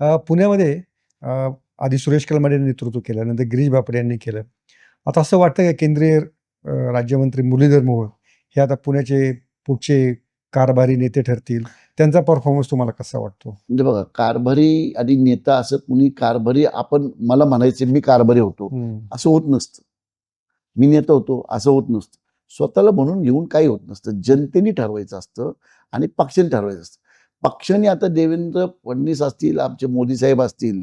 पुण्यामध्ये आधी सुरेश कलमाडे यांनी नेतृत्व केलं नंतर गिरीश बापरे यांनी केलं. आता असं वाटतं का केंद्रीय राज्यमंत्री मुरलीधर मोहोळ हे आता पुण्याचे पुढचे कारभारी नेते ठरतील? त्यांचा परफॉर्मन्स तुम्हाला कसा वाटतो? म्हणजे बघा कारभारी आणि नेता असं कुणी कारभारी आपण मला म्हणायचे मी कारभारी होतो. असं होत नसतं. मी नेता होतो असं होत नसतं. स्वतःला म्हणून घेऊन काही होत नसतं. जनतेने ठरवायचं असतं आणि पक्षाने ठरवायचं असतं. पक्षाने आता देवेंद्र फडणवीस असतील आमचे मोदी साहेब असतील.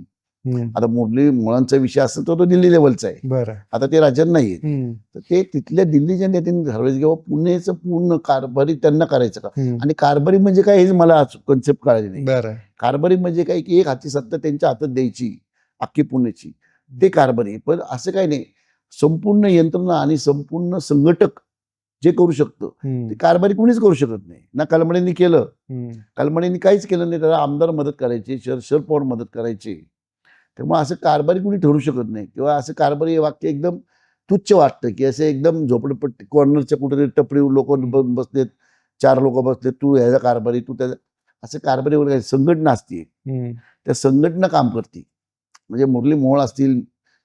आता मुरली मुळांचा विषय असेल तर तो दिल्ली लेवलचा आहे. आता ते राज्यात नाही. तर ते तिथल्या दिल्लीच्या नेत्यांनी ठरवायचं किंवा पुण्याचं पूर्ण कारभारी त्यांना करायचं का. आणि कारभारी म्हणजे काय हेच मला कन्सेप्ट कळाली नाही. कारभारी म्हणजे काय की एक हाती सत्ता त्यांच्या हातात द्यायची अख्खी पुण्याची ते कारभारी पण असं काही नाही. संपूर्ण यंत्रणा आणि संपूर्ण संघटक जे करू शकतं. ते कारभारी कोणीच करू शकत नाही. ना कलमडेंनी केलं. हम्म. कलमडेंनी काहीच केलं नाही त्याला आमदार मदत करायचे शर शर पवार मदत करायचे. त्यामुळे असं कारभारी कोणी ठरू शकत नाही. किंवा असं कारभारी हे वाक्य एकदम तुच्छ वाटतं की असं एकदम झोपडपट्टी कॉर्नरच्या कुठेतरी टपरी लोक बसलेत चार लोक बसलेत तू ह्याचा कारभारी तू त्याचा असं कारभारी वगैरे काही संघटना असते. त्या संघटना काम करते म्हणजे मुरली मोहोळ असतील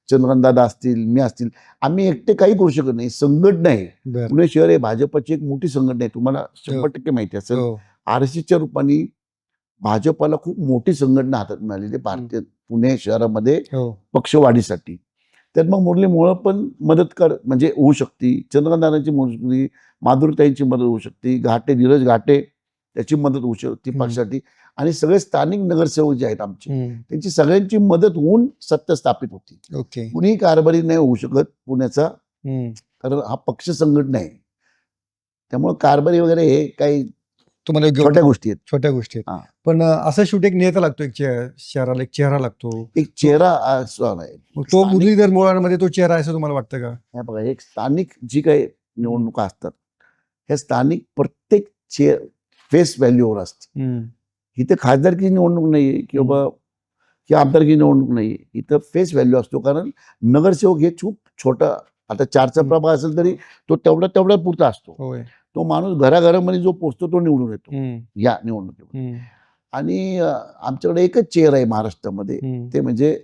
चंद्रकांतदादा असतील मी असतील आम्ही एकटे काही करू शकत नाही. संघटना आहे पुणे शहर हे भाजपची एक मोठी संघटना आहे तुम्हाला शंभर टक्के माहिती असेल हो. आर एस एसच्या रूपाने भाजपला खूप मोठी संघटना हातात मिळालेली भारतीय पुणे शहरामध्ये हो. पक्षवाढीसाठी. तर मग मुरली मोहोळ पण मदत कर म्हणजे होऊ शकते. होऊ शकते माधुरताईंची मदत होऊ शकते. घाटे धीरज घाटे त्याची मदत होऊ शकते. पक्षासाठी. आणि सगळे स्थानिक नगरसेवक जे आहेत आमचे. त्यांची सगळ्यांची मदत होऊन सत्ता स्थापित होती. ओके. कुणीही कारभारी नाही होऊ शकत पुण्याचा. कारण हा पक्ष संघटना आहे. त्यामुळे कारभारी वगैरे हे काही तुम्हाला छोट्या गोष्टी आहेत. छोट्या गोष्टी आहेत. पण असं शेवटी एक नेता लागतो एक शहराला एक चेहरा लागतो. एक चेहरा आहे. तो मुरलीधर मोळांमध्ये तो चेहरा आहे असं तुम्हाला वाटतं का? हे बघा एक स्थानिक जी काही निवडणुका असतात ह्या स्थानिक प्रत्येक फेस व्हॅल्यूवर असते. इथे खासदारकी निवडणूक नाहीये किंवा ही आमदारकी निवडणूक नाहीये इथं फेस व्हॅल्यू असतो कारण नगरसेवक हे खूप छोटा आता चारचा. प्रभाग असेल तरी तो तेवढा तेवढा पुरता असतो तो माणूस घराघरामध्ये जो पोचतो तो निवडून येतो. या निवडणुकीमध्ये. आणि आमच्याकडे एकच चेअर आहे महाराष्ट्रामध्ये. ते म्हणजे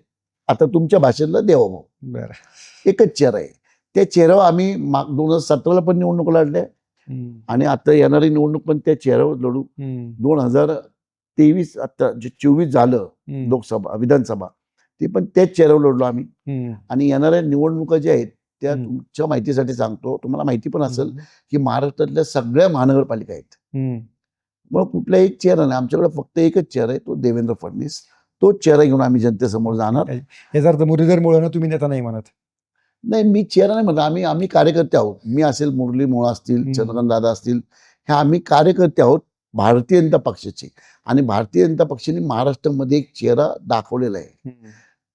आता तुमच्या भाषेतला देवाभाऊ बरं एकच चेअर आहे त्या चेहऱ्यावर आम्ही माग दोन हजार सतराला पण निवडणूक लढल्या. आणि आता येणारी निवडणूक पण त्या चेहऱ्यावर लढू. दोन हजार तेवीस आता जे चोवीस झालं. लोकसभा विधानसभा ते पण त्याच चेहऱ्यावर लढलो आम्ही. आणि येणाऱ्या निवडणुका ज्या आहेत त्या. तुमच्या माहितीसाठी सांगतो तुम्हाला माहिती पण असेल की महाराष्ट्रातल्या सगळ्या महानगरपालिका आहेत. मग कुठला एक चेहरा नाही आमच्याकडे फक्त एकच चेहरा आहे तो देवेंद्र फडणवीस तोच चेहरा घेऊन आम्ही जनतेसमोर जाणार याचा अर्थ मुरलीधर मोळांना तुम्ही नेता नाही म्हणत नाही मी चेहरा नाही म्हणत आम्ही आम्ही कार्यकर्ते आहोत. मी असेल मुरली मोळा असतील. चंद्रकांत दादा असतील हे आम्ही कार्यकर्ते आहोत भारतीय जनता पक्षाचे. आणि भारतीय जनता पक्षाने महाराष्ट्रामध्ये एक चेहरा दाखवलेला आहे.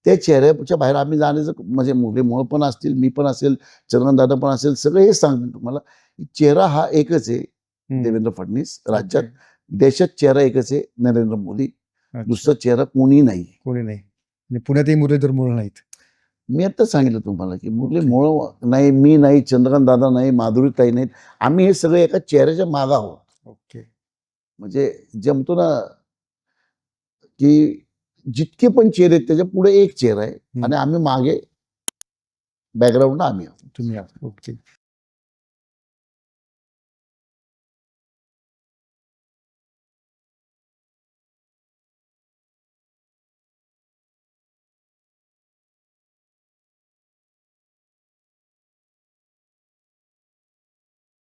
त्या चेहऱ्याच्या बाहेर आम्ही जाण्याचं म्हणजे मुरली मोळ पण असतील मी पण असेल चंद्रकांत दादा पण असेल सगळे हेच सांगतील तुम्हाला चेहरा हा एकच आहे. देवेंद्र फडणवीस. राज्यात देशात चेहरा एकच आहे नरेंद्र मोदी. दुसरा चेहरा कोणी नाही. कोणी नाही. पुण्यातही मुरलीधर मोळ नाहीत. मी आत्ताच सांगितलं तुम्हाला की मुरली. मोळ नाही मी नाही चंद्रकांत दादा नाही माधुरीताई नाहीत. आम्ही हे सगळे एका चेहऱ्याच्या मागा आहोत. ओके म्हणजे जमतो ना की जितके पण चेहरे आहेत त्याच्या पुढे एक चेहरा आहे. आणि आम्ही मागे बॅकग्राऊंडला आम्ही आहोत. तुम्ही आहात. ओके